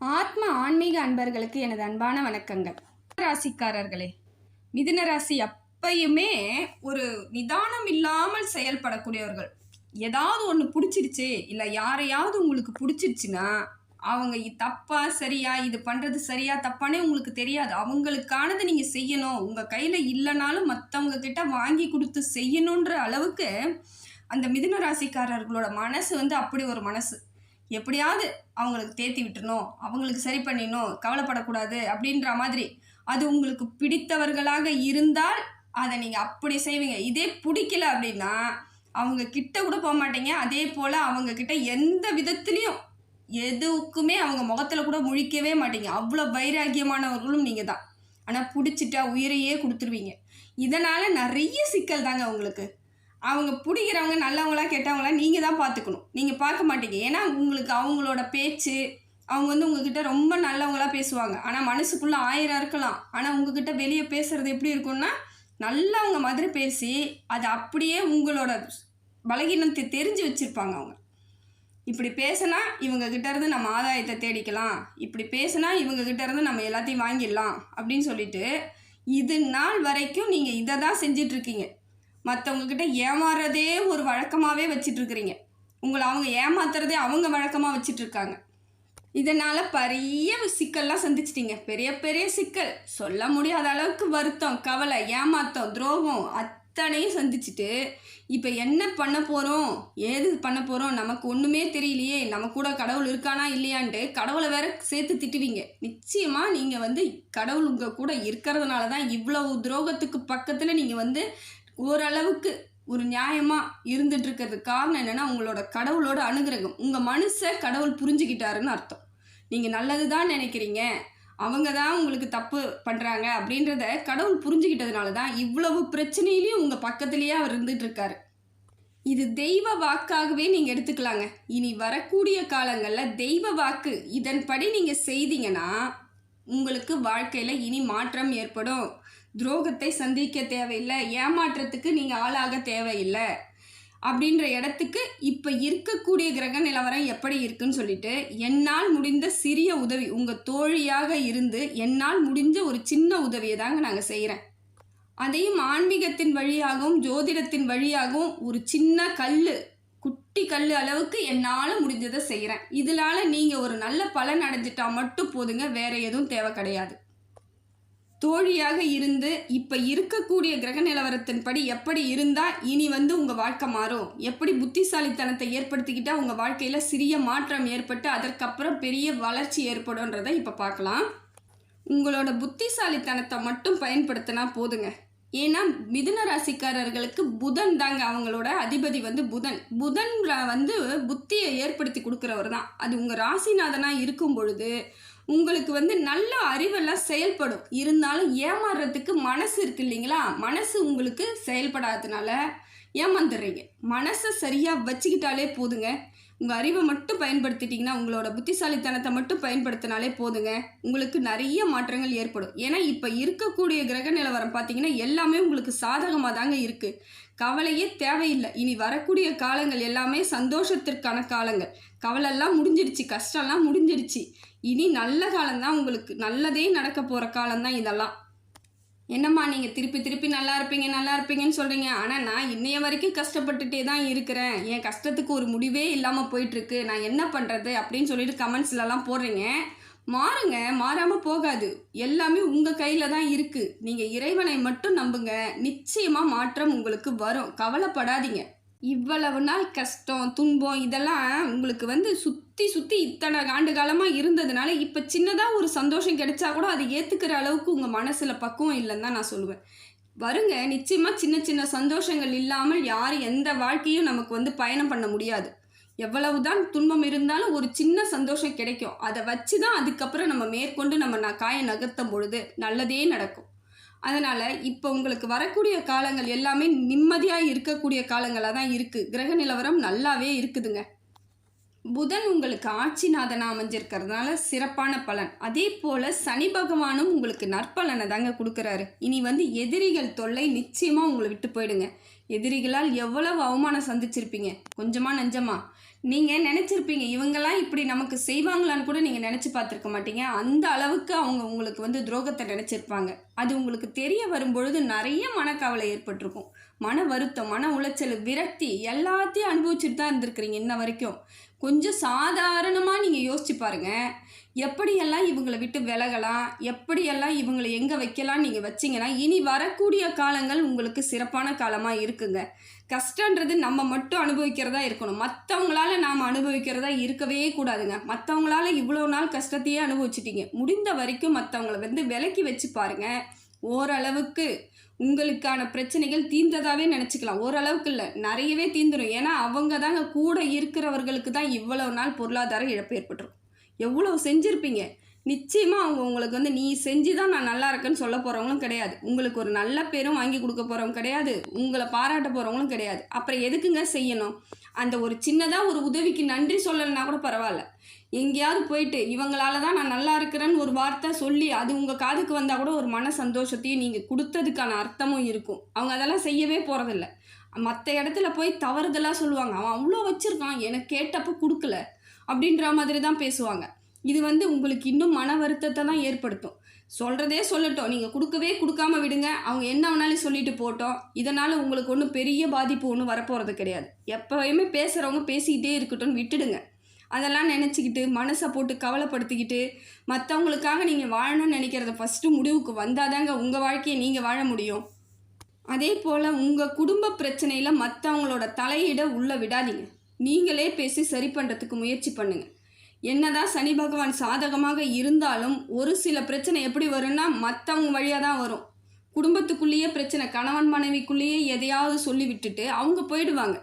ஆத்ம ஆன்மீக அன்பர்களுக்கு எனது அன்பான வணக்கங்கள். ராசிக்காரர்களே மிதுன ராசி எப்பயுமே ஒரு நிதானம் இல்லாமல் செயல்படக்கூடியவர்கள். ஏதாவது ஒன்று பிடிச்சிருச்சு இல்லை யாரையாவது உங்களுக்கு பிடிச்சிருச்சுன்னா அவங்க தப்பா சரியா இது பண்ணுறது சரியா தப்பானே உங்களுக்கு தெரியாது. அவங்களுக்கானதை நீங்கள் செய்யணும். உங்கள் கையில் இல்லைனாலும் மற்றவங்க கிட்ட வாங்கி கொடுத்து செய்யணுன்ற அளவுக்கு அந்த மிதுன ராசிக்காரர்களோட மனசு வந்து அப்படி ஒரு மனசு. எப்படியாவது அவங்களுக்கு தேத்தி விட்டுறணும் அவங்களுக்கு சரி பண்ணிடணும் கவலைப்படக்கூடாது அப்படின்ற மாதிரி. அது உங்களுக்கு பிடித்தவர்களாக இருந்தால் அதை நீங்கள் அப்படி செய்வீங்க. இதே பிடிக்கல அப்படின்னா அவங்க கிட்ட கூட போக மாட்டீங்க. அதே போல் அவங்க கிட்ட எந்த விதத்துலேயும் எதுக்குமே அவங்க முகத்தில் கூட முழிக்கவே மாட்டீங்க. அவ்வளோ வைராக்கியமானவர்களும் நீங்கள் தான். ஆனால் பிடிச்சிட்டா உயிரையே கொடுத்துருவீங்க. இதனால் நிறைய சிக்கல் தாங்க உங்களுக்கு. அவங்க பிடிக்கிறவங்க நல்லவங்களா கெட்டவங்களா நீங்கள் தான் பார்த்துக்கணும் நீங்கள் பார்க்க மாட்டீங்க. ஏன்னா உங்களுக்கு அவங்களோட பேச்சு அவங்க வந்து உங்ககிட்ட ரொம்ப நல்லவங்களா பேசுவாங்க. ஆனால் மனசுக்குள்ளே ஆயிரம் இருக்கலாம். ஆனால் உங்ககிட்ட வெளியே பேசுகிறது எப்படி இருக்கும்னா நல்லவங்க மாதிரி பேசி அது அப்படியே உங்களோட பலகீனத்தை தெரிஞ்சு வச்சுருப்பாங்க அவங்க. இப்படி பேசினா இவங்கக்கிட்ட இருந்து நம்ம ஆதாயத்தை தேடிக்கலாம். இப்படி பேசினா இவங்ககிட்ட இருந்து நம்ம எல்லாத்தையும் வாங்கிடலாம். அப்படின்னு சொல்லிட்டு இது நாள் வரைக்கும் நீங்கள் இதை தான் செஞ்சிட்ருக்கீங்க மற்றவங்கக்கிட்ட ஏமாறுறதே ஒரு வழக்கமாகவே வச்சிட்ருக்கிறீங்க. உங்களை அவங்க ஏமாத்துறதே அவங்க வழக்கமாக வச்சிட்ருக்காங்க. இதனால் பெரிய சிக்கல்லாம் சந்திச்சிட்டிங்க. பெரிய பெரிய சிக்கல். சொல்ல முடியாத அளவுக்கு வருத்தம் கவலை ஏமாத்தம் துரோகம் அத்தனையும் சந்திச்சுட்டு இப்போ என்ன பண்ண போகிறோம் ஏது பண்ண போகிறோம் நமக்கு ஒன்றுமே தெரியலையே. நம்ம கூட கடவுள் இருக்கானா இல்லையான்ட்டு கடவுளை வேற சேர்த்து திட்டுவீங்க. நிச்சயமாக நீங்கள் வந்து கடவுள் உங்கள் கூட இருக்கிறதுனால தான் இவ்வளவு துரோகத்துக்கு பக்கத்தில் நீங்கள் வந்து ஓரளவுக்கு ஒரு நியாயமாக இருந்துட்டு இருக்கிறது காரணம் என்னென்னா உங்களோட கடவுளோட அனுகிரகம். உங்கள் மனசை கடவுள் புரிஞ்சுக்கிட்டாருன்னு அர்த்தம். நீங்கள் நல்லது தான் நினைக்கிறீங்க. அவங்க தான் உங்களுக்கு தப்பு பண்ணுறாங்க அப்படின்றத கடவுள் புரிஞ்சுக்கிட்டதுனால தான் இவ்வளவு பிரச்சனையிலையும் உங்கள் பக்கத்துலேயே அவர் இருந்துகிட்ருக்காரு இது தெய்வ வாக்காகவே நீங்கள் எடுத்துக்கலாங்க. இனி வரக்கூடிய காலங்களில் தெய்வ வாக்கு இதன்படி நீங்கள் செய்தீங்கன்னா உங்களுக்கு வாழ்க்கையில் இனி மாற்றம் ஏற்படும். துரோகத்தை சந்திக்க தேவையில்லை ஏமாற்றத்துக்கு நீங்கள் ஆளாக தேவையில்லை அப்படின்ற இடத்துக்கு இப்போ இருக்கக்கூடிய கிரக நிலவரம் எப்படி இருக்குன்னு சொல்லிட்டு என்னால் முடிந்த சிறிய உதவி உங்கள் தோழியாக இருந்து என்னால் முடிஞ்ச ஒரு சின்ன உதவியை தாங்க நாங்கள் செய்கிறேன் அதையும் ஆன்மீகத்தின் வழியாகவும் ஜோதிடத்தின் வழியாகவும் ஒரு சின்ன கல் குட்டி கல் அளவுக்கு என்னால் முடிஞ்சதை செய்கிறேன் இதனால நீங்கள் ஒரு நல்ல பலன் அடைஞ்சிட்டா மட்டும் போதுங்க வேற எதுவும் தேவை கிடையாது. தோழியாக இருந்து இப்போ இருக்கக்கூடிய கிரக நிலவரத்தின்படி எப்படி இருந்தால் இனி வந்து உங்கள் வாழ்க்கை மாறும்? எப்படி புத்திசாலித்தனத்தை ஏற்படுத்திக்கிட்டா உங்கள் வாழ்க்கையில் சிறிய மாற்றம் ஏற்பட்டு அதற்கப்புறம் பெரிய வளர்ச்சி ஏற்படும்ன்றதை இப்போ பார்க்கலாம். உங்களோட புத்திசாலித்தனத்தை மட்டும் பயன்படுத்தினா போதுங்க. ஏன்னா மிதுன ராசிக்காரர்களுக்கு புதன் தாங்க அவங்களோட அதிபதி வந்து புதன். புதன் வந்து புத்தியை ஏற்படுத்தி கொடுக்குறவர் தான் அது உங்கள் ராசிநாதனாக இருக்கும் பொழுது உங்களுக்கு வந்து நல்ல அறிவெல்லாம் செயல்படும். இருந்தாலும் ஏமாறுறதுக்கு மனசு இருக்கு இல்லைங்களா? மனசு உங்களுக்கு செயல்படாததுனால ஏமாந்துடுறீங்க. மனசை சரியாக வச்சுக்கிட்டாலே போதுங்க. உங்கள் அறிவை மட்டும் பயன்படுத்திட்டிங்கன்னா உங்களோட புத்திசாலித்தனத்தை மட்டும் பயன்படுத்தினாலே போதுங்க. உங்களுக்கு நிறைய மாற்றங்கள் ஏற்படும். ஏன்னா இப்போ இருக்கக்கூடிய கிரக நிலவரம் பார்த்தீங்கன்னா எல்லாமே உங்களுக்கு சாதகமாக தாங்க இருக்குது கவலையே தேவையில்லை. இனி வரக்கூடிய காலங்கள் எல்லாமே சந்தோஷத்திற்கான காலங்கள். கவலைலாம் முடிஞ்சிடுச்சு கஷ்டம்லாம் முடிஞ்சிடுச்சு இனி நல்ல காலம்தான். உங்களுக்கு நல்லதே நடக்க போகிற காலம்தான் இதெல்லாம். என்னம்மா நீங்கள் திருப்பி திருப்பி நல்லா இருப்பீங்க நல்லா இருப்பீங்கன்னு சொல்கிறீங்க ஆனால் நான் இன்னைய வரைக்கும் கஷ்டப்பட்டுட்டே தான் இருக்கிறேன். என் கஷ்டத்துக்கு ஒரு முடிவே இல்லாமல் போயிட்டுருக்கு. நான் என்ன பண்ணுறது அப்படின்னு சொல்லிட்டு கமெண்ட்ஸ்லலாம் போடுறீங்க. மாறுங்க மாறாமல் போகாது. எல்லாமே உங்கள் கையில் தான் இருக்குது நீங்கள் இறைவனை மட்டும் நம்புங்க. நிச்சயமாக மாற்றம் உங்களுக்கு வரும். கவலைப்படாதீங்க. இவ்வளவு நாள் கஷ்டம் துன்பம் இதெல்லாம் உங்களுக்கு வந்து சுற்றி சுற்றி இத்தனை ஆண்டு காலமாக இருந்ததுனால இப்போ சின்னதாக ஒரு சந்தோஷம் கிடைச்சா கூட அதை ஏற்றுக்கிற அளவுக்கு உங்கள் மனசில் பக்குவம் இல்லைன்னு தான் நான் சொல்லுவேன். வருங்க நிச்சயமாக சின்ன சின்ன சந்தோஷங்கள் இல்லாமல் யார் எந்த வாழ்க்கையும் நமக்கு வந்து பயணம் பண்ண முடியாது. எவ்வளவுதான் துன்பம் இருந்தாலும் ஒரு சின்ன சந்தோஷம் கிடைக்கும். அதை வச்சு தான் அதுக்கப்புறம் நம்ம மேற்கொண்டு நம்ம நான் காயை நகர்த்தும் பொழுது நல்லதே நடக்கும். அதனால் இப்போ உங்களுக்கு வரக்கூடிய காலங்கள் எல்லாமே நிம்மதியாக இருக்கக்கூடிய காலங்களாக தான் இருக்குது கிரக நிலவரம் நல்லாவே இருக்குதுங்க. புதன் உங்களுக்கு ஆட்சிநாதனாக அமைஞ்சிருக்கிறதுனால சிறப்பான பலன். அதே போல் சனி பகவானும் உங்களுக்கு நற்பலனை தாங்க கொடுக்குறாரு. இனி வந்து எதிரிகள் தொல்லை நிச்சயமாக உங்களை விட்டு போயிடுங்க. எதிரிகளால் எவ்வளவு அவமானம் சந்திச்சிருப்பீங்க. கொஞ்சமாக நஞ்சமாக நீங்கள் நினச்சிருப்பீங்க இவங்கெல்லாம் இப்படி நமக்கு செய்வாங்களான்னு கூட நீங்கள் நினச்சி பார்த்துருக்க மாட்டீங்க. அந்த அளவுக்கு அவங்க உங்களுக்கு வந்து துரோகத்தை நினச்சிருப்பாங்க. அது உங்களுக்கு தெரிய வரும்பொழுது நிறைய மனக்கவலை ஏற்பட்டிருக்கும். மன வருத்தம் மன உளைச்சல் விரக்தி எல்லாத்தையும் அனுபவிச்சுட்டு தான் இருந்திருக்கிறீங்க இன்ன வரைக்கும். கொஞ்சம் சாதாரணமாக நீங்கள் யோசிச்சு பாருங்கள் எப்படியெல்லாம் இவங்களை விட்டு விலகலாம் எப்படியெல்லாம் இவங்களை எங்கே வைக்கலாம் நீங்கள் வச்சிங்கன்னா இனி வரக்கூடிய காலங்கள் உங்களுக்கு சிறப்பான காலமாக இருக்குங்க. கஷ்டன்றது நம்ம மட்டும் அனுபவிக்கிறதா இருக்கணும். மற்றவங்களால நாம் அனுபவிக்கிறதா இருக்கவே கூடாதுங்க. மற்றவங்களால இவ்வளோ நாள் கஷ்டத்தையே அனுபவிச்சிட்டீங்க. முடிந்த வரைக்கும் மற்றவங்கள வந்து விலக்கி வச்சு பாருங்க. ஓரளவுக்கு உங்களுக்கான பிரச்சனைகள் தீர்ந்ததாகவே நினச்சிக்கலாம். ஓரளவுக்கு இல்லை நிறையவே தீந்துடும் ஏன்னா அவங்க தாங்க கூட இருக்கிறவர்களுக்கு தான் இவ்வளவு நாள் பொருளாதார இழப்பு ஏற்பட்டிருக்கும் எவ்வளோ செஞ்சுருப்பீங்க? நிச்சயமாக அவங்க உங்களுக்கு வந்து நீ செஞ்சு தான் நான் நல்லா இருக்கேன்னு சொல்ல போகிறவங்களும் கிடையாது. உங்களுக்கு ஒரு நல்ல பேரும் வாங்கி கொடுக்க போகிறவங்க கிடையாது. உங்களை பாராட்ட போகிறவங்களும் கிடையாது. அப்புறம் எதுக்குங்க செய்யணும்? அந்த ஒரு சின்னதாக ஒரு உதவிக்கு நன்றி சொல்லலைன்னா கூட பரவாயில்ல. எங்கேயாவது போயிட்டு இவங்களால தான் நான் நல்லா இருக்கிறேன்னு ஒரு வார்த்தை சொல்லி அது உங்கள் காதுக்கு வந்தால் கூட ஒரு மன சந்தோஷத்தையும் நீங்கள் கொடுத்ததுக்கான அர்த்தமும் இருக்கும். அவங்க அதெல்லாம் செய்யவே போகிறதில்ல மற்ற இடத்துல போய் தவறுதலாக சொல்லுவாங்க. அவன் அவ்வளோ வச்சுருக்கான். எனக்கு கேட்டப்போ கொடுக்கல. அப்படின்ற மாதிரி தான் பேசுவாங்க. இது வந்து உங்களுக்கு இன்னும் மன வருத்தத்தை தான் ஏற்படுத்தும். சொல்கிறதே சொல்லட்டும். நீங்கள் கொடுக்கவே கொடுக்காம விடுங்க. அவங்க என்ன வேணாலும் சொல்லிட்டு போட்டோம். இதனால் உங்களுக்கு ஒன்றும் பெரிய பாதிப்பு ஒன்றும் வரப்போகிறது கிடையாது. எப்போயுமே பேசுகிறவங்க பேசிக்கிட்டே இருக்கட்டும்னு விட்டுடுங்க. அதெல்லாம் நினச்சிக்கிட்டு மனசை போட்டு கவலைப்படுத்திக்கிட்டு மற்றவங்களுக்காக நீங்கள் வாழணும்னு நினைக்கிறத ஃபஸ்ட்டு முடிவுக்கு வந்தாதாங்க உங்கள் வாழ்க்கையை நீங்கள் வாழ முடியும். அதே போல் உங்கள் குடும்ப பிரச்சனையில் மற்றவங்களோட தலையிட உள்ளே விடாதீங்க. நீங்களே பேசி சரி பண்ணுறதுக்கு முயற்சி பண்ணுங்கள் என்னதான் சனி பகவான் சாதகமாக இருந்தாலும் ஒரு சில பிரச்சனை எப்படி வரும்னா மற்றவங்க வழியாக தான் வரும். குடும்பத்துக்குள்ளேயே பிரச்சனை கணவன் மனைவிக்குள்ளேயே எதையாவது சொல்லி விட்டுட்டு அவங்க போயிடுவாங்க.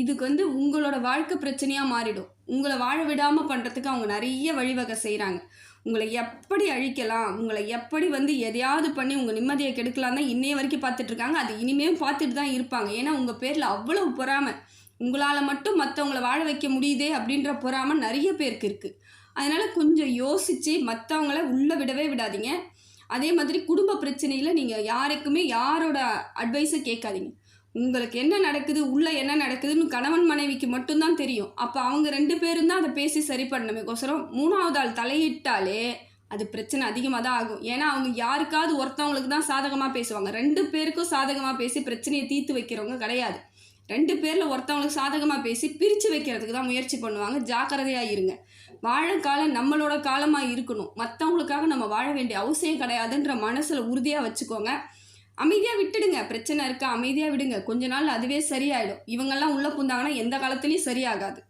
இதுக்கு வந்து உங்களோட வாழ்க்கை பிரச்சனையாக மாறிடும். உங்களை வாழ விடாமல் பண்ணுறதுக்கு அவங்க நிறைய வழிவகை செய்கிறாங்க உங்களை எப்படி அழிக்கலாம் உங்களை எப்படி வந்து எதையாவது பண்ணி உங்கள் நிம்மதியை கெடுக்கலாம் தான் இன்னைய வரைக்கும் பார்த்துட்ருக்காங்க அது இனிமேல் பார்த்துட்டு தான் இருப்பாங்க. ஏன்னா உங்கள் பேரில் அவ்வளோ பொறாமை. உங்களால் மட்டும் மற்றவங்கள வாழ வைக்க முடியுதே அப்படின்ற பொறாமல் நிறைய பேருக்கு இருக்குது அதனால் கொஞ்சம் யோசித்து மற்றவங்கள உள்ளே விடவே விடாதீங்க. அதே மாதிரி குடும்ப பிரச்சனையில் நீங்கள் யாருக்குமே யாரோட அட்வைஸை கேட்காதீங்க. உங்களுக்கு என்ன நடக்குது உள்ளே என்ன நடக்குதுன்னு கணவன் மனைவிக்கு மட்டும்தான் தெரியும். அப்போ அவங்க ரெண்டு பேரும் தான் அதை பேசி சரி பண்ணமேக்கோசரம் மூணாவது ஆள் தலையிட்டாலே அது பிரச்சனை அதிகமாக தான் ஆகும். ஏன்னா அவங்க யாருக்காவது ஒருத்தவங்களுக்கு தான் சாதகமாக பேசுவாங்க. ரெண்டு பேருக்கும் சாதகமாக பேசி பிரச்சனையை தீர்த்து வைக்கிறவங்க கிடையாது. ரெண்டு பேரில் ஒருத்தவங்களுக்கு சாதகமாக பேசி பிரித்து வைக்கிறதுக்கு தான் முயற்சி பண்ணுவாங்க. ஜாக்கிரதையாக இருங்க. வாழக்காலம் நம்மளோட காலமாக இருக்கணும். மற்றவங்களுக்காக நம்ம வாழ வேண்டிய அவசியம் கிடையாதுன்ற மனசில் உறுதியாக வச்சுக்கோங்க. அமைதியாக விட்டுடுங்க. பிரச்சனை இருக்கா? அமைதியாக விடுங்க. கொஞ்ச நாள் அதுவே சரியாயிடும். இவங்கெல்லாம் உள்ளே பூந்தாங்கன்னா எந்த காலத்துலேயும் சரியாகாது.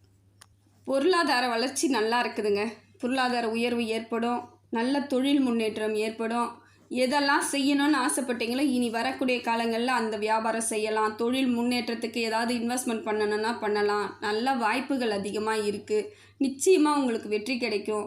பொருளாதார வளர்ச்சி நல்லா இருக்குதுங்க. பொருளாதார உயர்வு ஏற்படும். நல்ல தொழில் முன்னேற்றம் ஏற்படும். எதெல்லாம் செய்யணும்னு ஆசைப்பட்டீங்களோ இனி வரக்கூடிய காலங்களில் அந்த வியாபாரம் செய்யலாம். தொழில் முன்னேற்றத்துக்கு ஏதாவது இன்வெஸ்ட்மெண்ட் பண்ணணும்னா பண்ணலாம். நல்ல வாய்ப்புகள் அதிகமாக இருக்குது நிச்சயமாக உங்களுக்கு வெற்றி கிடைக்கும்.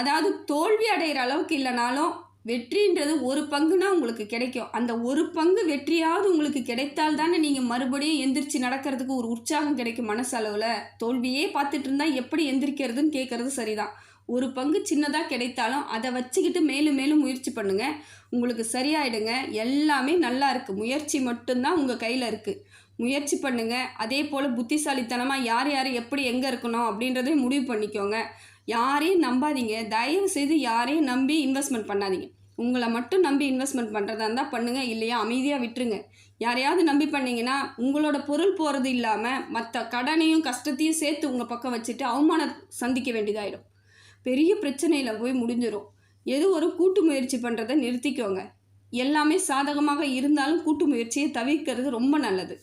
அதாவது தோல்வி அடைகிற அளவுக்கு இல்லைனாலும் வெற்றின்றது ஒரு பங்குனா உங்களுக்கு கிடைக்கும். அந்த ஒரு பங்கு வெற்றியாவது உங்களுக்கு கிடைத்தால் தானே நீங்கள் மறுபடியும் எந்திரிச்சு நடக்கிறதுக்கு ஒரு உற்சாகம் கிடைக்கும் மனசளவில். தோல்வியே பார்த்துட்டு இருந்தால் எப்படி எந்திரிக்கிறதுன்னு கேட்குறது சரிதான். ஒரு பங்கு சின்னதாக கிடைத்தாலும் அதை வச்சுக்கிட்டு மேலும் மேலும் முயற்சி பண்ணுங்கள் உங்களுக்கு சரியாயிடுங்க. எல்லாமே நல்லா இருக்குது முயற்சி மட்டும்தான் உங்கள் கையில் இருக்குது முயற்சி பண்ணுங்கள் அதே போல் புத்திசாலித்தனமாக யார் யார் எப்படி எங்கே இருக்கணும் அப்படின்றதையும் முடிவு பண்ணிக்கோங்க. யாரையும் நம்பாதீங்க. தயவு செய்து யாரையும் நம்பி இன்வெஸ்ட்மெண்ட் பண்ணாதீங்க. உங்களை மட்டும் நம்பி இன்வெஸ்ட்மெண்ட் பண்ணுறதா இருந்தால் பண்ணுங்கள் இல்லையா அமைதியாக விட்டுருங்க. யாரையாவது நம்பி பண்ணிங்கன்னா உங்களோட பொருள் போகிறது இல்லாமல் மற்ற கடனையும் கஷ்டத்தையும் சேர்த்து உங்கள் பக்கம் வச்சுட்டு அவமானம் சந்திக்க வேண்டியதாகிடும் பெரிய பிரச்சனையில் போய் முடிஞ்சிடும் எது ஒரு கூட்டு முயற்சி பண்ணுறதை நிறுத்திக்கோங்க. எல்லாமே சாதகமாக இருந்தாலும் கூட்டு முயற்சியை தவிர்க்கிறது ரொம்ப நல்லது.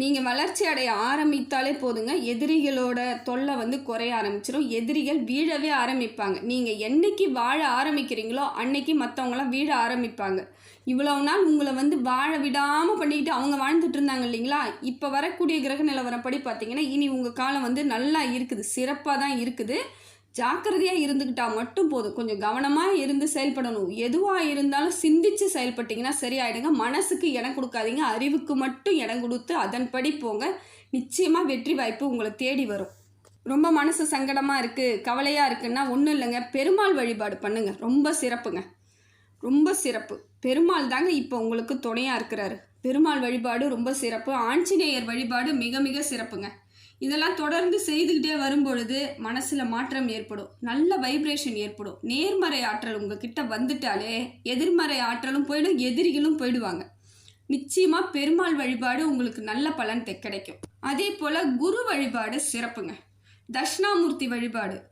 நீங்கள் வளர்ச்சி அடைய ஆரம்பித்தாலே போதுங்க. எதிரிகளோட தொல்லை வந்து குறைய ஆரம்பிச்சிடும் எதிரிகள் வீழவே ஆரம்பிப்பாங்க. நீங்கள் என்னைக்கு வாழ ஆரம்பிக்கிறீங்களோ அன்னைக்கு மற்றவங்களாம் வீழ ஆரம்பிப்பாங்க. இவ்வளவு நாள் உங்களை வந்து வாழ விடாமல் பண்ணிக்கிட்டு அவங்க வாழ்ந்துட்டு இருந்தாங்க இல்லைங்களா? இப்போ வரக்கூடிய கிரக நிலவரப்படி பார்த்தீங்கன்னா இனி உங்கள் காலம் வந்து நல்லா இருக்குது. சிறப்பாக தான் இருக்குது. ஜாக்கிரதையாக இருந்துக்கிட்டால் மட்டும் போதும். கொஞ்சம் கவனமாக இருந்து செயல்படணும். எதுவாக இருந்தாலும் சிந்தித்து செயல்பட்டிங்கன்னா சரியாயிடுங்க. மனசுக்கு இடம் கொடுக்காதீங்க. அறிவுக்கு மட்டும் இடம் கொடுத்து அதன்படி போங்க. நிச்சயமாக வெற்றி வாய்ப்பு உங்களை தேடி வரும். ரொம்ப மனசு சங்கடமாக இருக்குது கவலையாக இருக்குன்னா ஒன்றும் இல்லைங்க. பெருமாள் வழிபாடு பண்ணுங்கள் ரொம்ப சிறப்புங்க. ரொம்ப சிறப்பு. பெருமாள் தாங்க இப்போ உங்களுக்கு துணையாக இருக்கிறாரு. பெருமாள் வழிபாடு ரொம்ப சிறப்பு. ஆஞ்சநேயர் வழிபாடு மிக மிக சிறப்புங்க. இதெல்லாம் தொடர்ந்து செய்துக்கிட்டே வரும்பொழுது மனசில் மாற்றம் ஏற்படும். நல்ல வைப்ரேஷன் ஏற்படும். நேர்மறை ஆற்றல் உங்ககிட்ட வந்துட்டாலே எதிர்மறை ஆற்றலும் போயிடும் எதிரிகளும் போயிடுவாங்க. நிச்சயமாக பெருமாள் வழிபாடு உங்களுக்கு நல்ல பலன் தெ- கிடைக்கும். அதே போல் குரு வழிபாடு சிறப்புங்க. தட்சிணாமூர்த்தி வழிபாடு.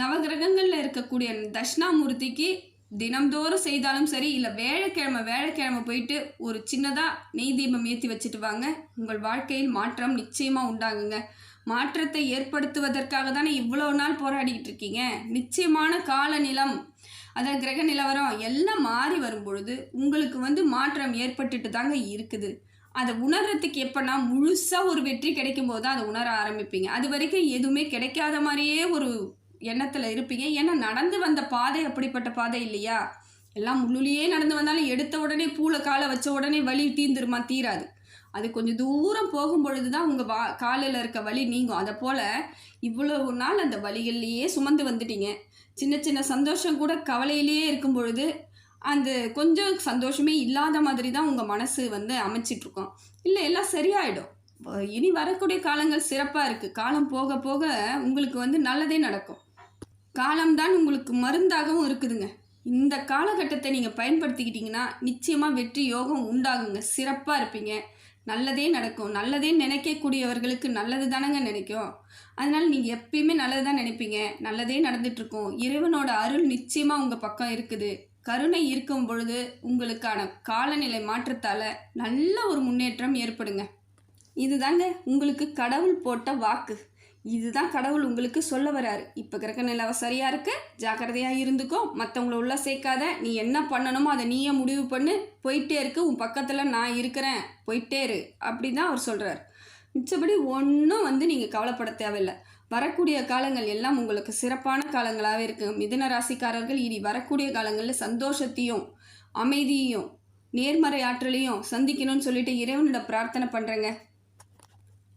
நவகிரகங்களில் இருக்கக்கூடிய தட்சிணாமூர்த்திக்கு தினம்தோறும் செய்தாலும் சரி இல்லை வேலைக்கிழமை வேலைக்கிழமை போயிட்டு ஒரு சின்னதாக நெய் தீபம் ஏற்றி வச்சுட்டு வாங்க. உங்கள் வாழ்க்கையில் மாற்றம் நிச்சயமாக உண்டாகுங்க. மாற்றத்தை ஏற்படுத்துவதற்காக தானே இவ்வளோ நாள் போராடிக்கிட்டு இருக்கீங்க நிச்சயமான கால நிலம் அதான் கிரக நிலவரம் எல்லாம் மாறி வரும் பொழுது உங்களுக்கு வந்து மாற்றம் ஏற்பட்டுட்டு தாங்க இருக்குது. அதை உணர்றதுக்கு எப்போனா முழுசாக ஒரு வெற்றி கிடைக்கும் போது தான் அதை உணர ஆரம்பிப்பீங்க. அது வரைக்கும் எதுவுமே கிடைக்காத மாதிரியே ஒரு எண்ணத்தில் இருப்பீங்க. ஏன்னா நடந்து வந்த பாதை அப்படிப்பட்ட பாதை இல்லையா? எல்லாம் முள்ளுலேயே நடந்து வந்தாலும் எடுத்த உடனே பூளை காலை வச்ச உடனே வலி தீந்துருமா? தீராது. அது கொஞ்சம் தூரம் போகும் பொழுது தான் உங்கள் வா காலில் இருக்க வலி நீங்கும். அதை போல் இவ்வளவு நாள் அந்த வழிகள்லையே சுமந்து வந்துட்டீங்க. சின்ன சின்ன சந்தோஷம் கூட கவலையிலேயே இருக்கும் பொழுது அந்த கொஞ்சம் சந்தோஷமே இல்லாத மாதிரி தான் உங்கள் மனசு வந்து அமைச்சிட்ருக்கோம். இல்லை எல்லாம் சரியாயிடும். இனி வரக்கூடிய காலங்கள் சிறப்பாக இருக்குது காலம் போக போக உங்களுக்கு வந்து நல்லதே நடக்கும். காலம்தான் உங்களுக்கு மருந்தாகவும் இருக்குதுங்க. இந்த காலகட்டத்தை நீங்கள் பயன்படுத்திக்கிட்டிங்கன்னா நிச்சயமாக வெற்றி யோகம் உண்டாகுங்க. சிறப்பாக இருப்பீங்க. நல்லதே நடக்கும். நல்லதே நினைக்கக்கூடியவர்களுக்கு நல்லது தானங்க நினைக்கும். அதனால் நீங்கள் எப்பயுமே நல்லது தான் நினைப்பீங்க. நல்லதே நடந்துட்டுருக்கும். இறைவனோட அருள் நிச்சயமாக உங்கள் பக்கம் இருக்குது. கருணை இருக்கும் பொழுது உங்களுக்கான காலநிலை மாற்றத்தால் நல்ல ஒரு முன்னேற்றம் ஏற்படுங்க. இதுதாங்க உங்களுக்கு கடவுள் போட்ட வாக்கு. இதுதான் கடவுள் உங்களுக்கு சொல்ல வராரு. இப்போ கிரக நிலவ சரியாக இருக்கு? ஜாக்கிரதையாக இருந்துக்கோ. மற்றவங்கள உள்ள சேர்க்காத. நீ என்ன பண்ணணுமோ அதை நீயே முடிவு பண்ணு. போயிட்டே இருக்கு. உன் பக்கத்தில் நான் இருக்கிறேன். போயிட்டே இரு. அப்படி தான் அவர் சொல்கிறார் மிச்சபடி ஒன்றும் வந்து நீங்கள் கவலைப்பட தேவையில்லை. வரக்கூடிய காலங்கள் எல்லாம் உங்களுக்கு சிறப்பான காலங்களாகவே இருக்கு. மிதுன ராசிக்காரர்கள் இனி வரக்கூடிய காலங்களில் சந்தோஷத்தையும் அமைதியையும் நேர்மறை ஆற்றலையும் சந்திக்கணும்னு சொல்லிட்டு இறைவனோட பிரார்த்தனை பண்ணுறேங்க